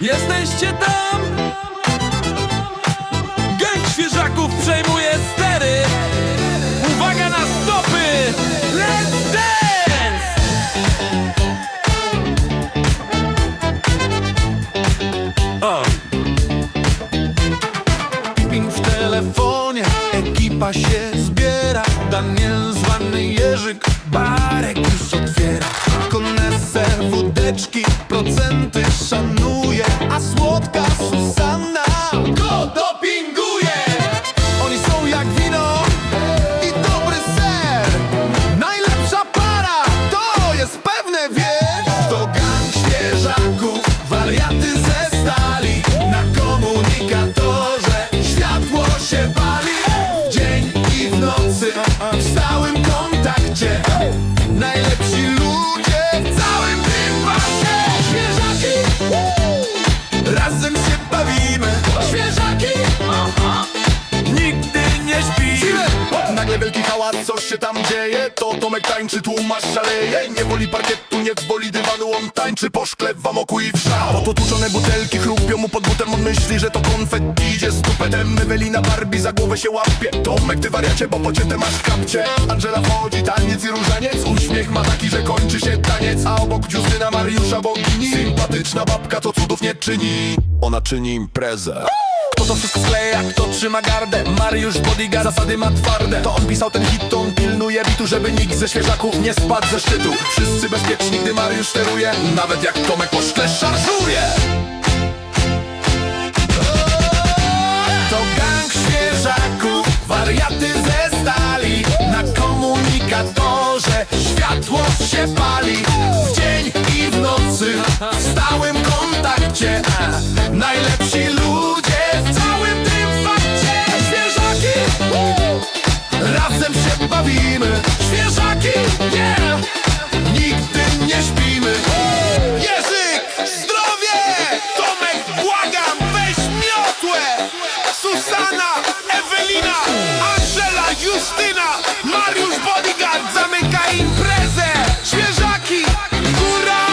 Jesteście tam? Gang świeżaków przejmuje stery Uwaga na stopy! Let's dance! O, Ping w telefonie, ekipa się zbiera Daniel zwany Jerzyk, barek już otwiera Procenty szanuje A słodka Nagle wielki hałas, coś się tam dzieje? To Tomek tańczy, tłumacz szaleje. Nie woli parkietu, nie woli dywanu On tańczy po szkle i Oto tłuczone butelki chrupią mu pod butem. On myśli, że to konfet idzie z tupetem Ewelina Barbie za głowę się łapie. Tomek, ty wariacie, bo pocięte masz kapcie. Angela wchodzi, taniec i różaniec. Uśmiech ma taki, że kończy się taniec. A obok Justyna Mariusza bogini. Sympatyczna babka to cudów nie czyni. Ona czyni imprezę. Kto to wszystko skleja, kto trzyma gardę? Mariusz Bodyguard, zasady ma twarde. To on pisał ten hit, to on pilnuje bitu Żeby nikt ze świeżaków nie spadł ze szczytu. Wszyscy bezpieczni, gdy Mariusz steruje. Nawet jak Tomek po szkle szarżuje. To gang świeżaków, wariaty ze stali. Na komunikatorze światło się pali. W dzień i w nocy, w stałym kontakcie. Najlepsi Zuzana, Ewelina, Angela, Justyna, Mariusz Bodyguard zamyka imprezę. Świeżaki, góra!